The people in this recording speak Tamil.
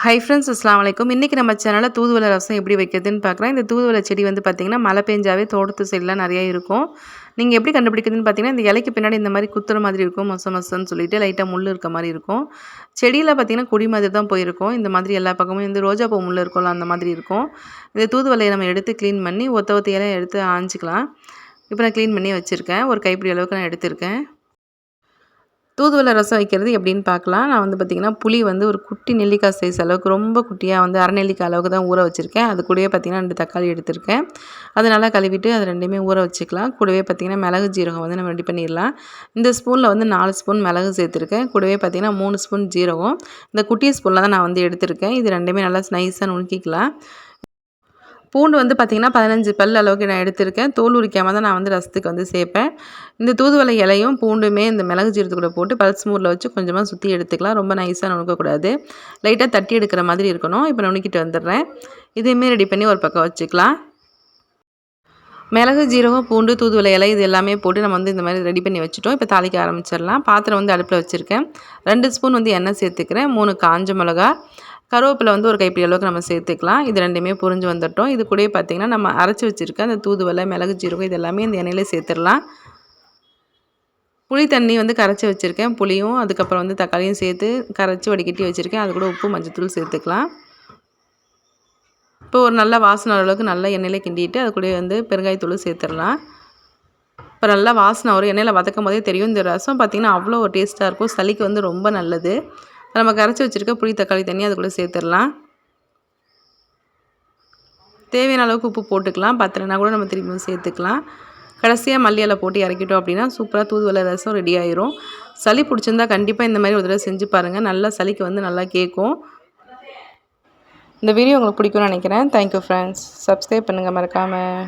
ஹை ஃப்ரெண்ட்ஸ் அஸ்லாம் வலைக்கும் இன்றைக்கி நம்ம சேனலில் தூதுவளை ரசம் எப்படி வைக்கிறதுன்னு பார்க்குறேன். இந்த தூதுவளை செடி வந்து பார்த்திங்கன்னா மழை பெஞ்சாவே தோட்டத்து சைடெலாம் நிறையா இருக்கும். நீங்கள் எப்படி கண்டுபிடிக்கிறதுன்னு பார்த்தீங்கன்னா இந்த இலைக்கு பின்னாடி இந்த மாதிரி குத்துற மாதிரி இருக்கும். மொச மொசன்னு சொல்லிட்டு லைட்டாக முள் இருக்க மாதிரி இருக்கும். செடியில் பார்த்திங்கன்னா கொடி மாதிரி தான் போயிருக்கும். இந்த மாதிரி எல்லா பக்கமும் வந்து ரோஜா பூ முள் இருக்கும்ல அந்த மாதிரி இருக்கும். இந்த தூதுவலையை நம்ம எடுத்து க்ளீன் பண்ணி ஒத்த ஒத்த எடுத்து ஆஞ்சிக்கலாம். இப்போ நான் க்ளீன் பண்ணி வச்சுருக்கேன். ஒரு கைப்பிடி அளவுக்கு நான் எடுத்திருக்கேன். தூதுவளை ரசம் வைக்கிறது எப்படின்னு பார்க்கலாம். நான் வந்து பார்த்திங்கன்னா புளி வந்து ஒரு குட்டி நெல்லிக்காய் சைஸ் அளவுக்கு ரொம்ப குட்டியாக வந்து அரை நெல்லிக்காய் அளவுக்கு தான் ஊற வச்சுருக்கேன். அது கூடவே பார்த்திங்கன்னா ரெண்டு தக்காளி எடுத்திருக்கேன். அது நல்லா கழுவிட்டு அது ரெண்டுமே ஊற வச்சுக்கலாம். கூடவே பார்த்திங்கன்னா மிளகு ஜீரகம் வந்து நம்ம ரெடி பண்ணிடலாம். இந்த ஸ்பூனில் வந்து நாலு ஸ்பூன் மிளகு சேர்த்துருக்கேன். கூடவே பார்த்திங்கன்னா மூணு ஸ்பூன் ஜீரகம். இந்த குட்டி ஸ்பூனில் தான் நான் வந்து எடுத்திருக்கேன். இது ரெண்டுமே நல்லா நைஸாக நுணுக்கிக்கலாம். பூண்டு வந்து பார்த்திங்கன்னா பதினஞ்சு பல் அளவுக்கு நான் எடுத்திருக்கேன். தோல் உரிக்காமல் தான் நான் வந்து ரசத்துக்கு வந்து சேர்ப்பேன். இந்த தூதுவளை இலையும் பூண்டுமே இந்த மிளகு ஜீரத்துக்குள்ளே போட்டு பல்ஸ் மூரில் வச்சு கொஞ்சமாக சுற்றி எடுத்துக்கலாம். ரொம்ப நைஸாக நுணுக்கக்கூடாது. லைட்டாக தட்டி எடுக்கிற மாதிரி இருக்கணும். இப்போ நுணுக்கிட்டு வந்துடுறேன். இதையுமே ரெடி பண்ணி ஒரு பக்கம் வச்சுக்கலாம். மிளகு ஜீரகம் பூண்டு தூதுவளை இலை இது எல்லாமே போட்டு நம்ம வந்து இந்த மாதிரி ரெடி பண்ணி வச்சுட்டோம். இப்போ தாளிக்க ஆரம்பிச்சிடலாம். பாத்திரம் வந்து அடுப்பில் வச்சுருக்கேன். ரெண்டு ஸ்பூன் வந்து எண்ணெய் சேர்த்துக்கிறேன். மூணு காஞ்ச மிளகா கருவேப்பிலை வந்து ஒரு கைப்பிடி அளவுக்கு நம்ம சேர்த்துக்கலாம். இது ரெண்டுமே புரிஞ்சு வந்துட்டோம். இது கூடயே பார்த்திங்கன்னா நம்ம அரைச்சி வச்சுருக்க அந்த தூதுவலை மிளகு ஜீரகம் இது எல்லாமே இந்த எண்ணெயில் சேர்த்துடலாம். புளி தண்ணி வந்து கரைச்சி வச்சுருக்கேன். புளியும் அதுக்கப்புறம் வந்து தக்காளியும் சேர்த்து கரைச்சி வடிகட்டி வச்சுருக்கேன். அது கூட உப்பு மஞ்சத்தூள் சேர்த்துக்கலாம். இப்போ ஒரு நல்ல வாசனை அளவுக்கு நல்லா எண்ணெயில் கிண்டிட்டு அது கூட வந்து பெருங்காயத்தூள் சேர்த்துடலாம். இப்போ நல்லா வாசனை வரும். எண்ணெயில் வதக்கும் போதே தெரியும் இந்த ரசம் பார்த்திங்கன்னா அவ்வளோ டேஸ்ட்டாக இருக்கும். சளிக்கு வந்து ரொம்ப நல்லது. நம்ம கரைச்சி வச்சுருக்க புளி தக்காளி தண்ணி அதுக்குள்ளே சேர்த்துடலாம். தேவையான அளவுக்கு உப்பு போட்டுக்கலாம். பத்திரனா கூட நம்ம திரும்பியும் சேர்த்துக்கலாம். கடைசியாக மல்லியில் போட்டு இறக்கிட்டோம் அப்படின்னா சூப்பராக தூதுவளை ரசம் ரெடி ஆயிரும். சளி பிடிச்சிருந்தா கண்டிப்பாக இந்த மாதிரி ஒரு தடவை செஞ்சு பாருங்கள் நல்லா சளிக்கு வந்து நல்லா கேட்கும். இந்த வீடியோ உங்களுக்கு பிடிக்கும்னு நினைக்கிறேன். தேங்க்யூ ஃப்ரெண்ட்ஸ் சப்ஸ்கிரைப் பண்ணுங்கள் மறக்காமல்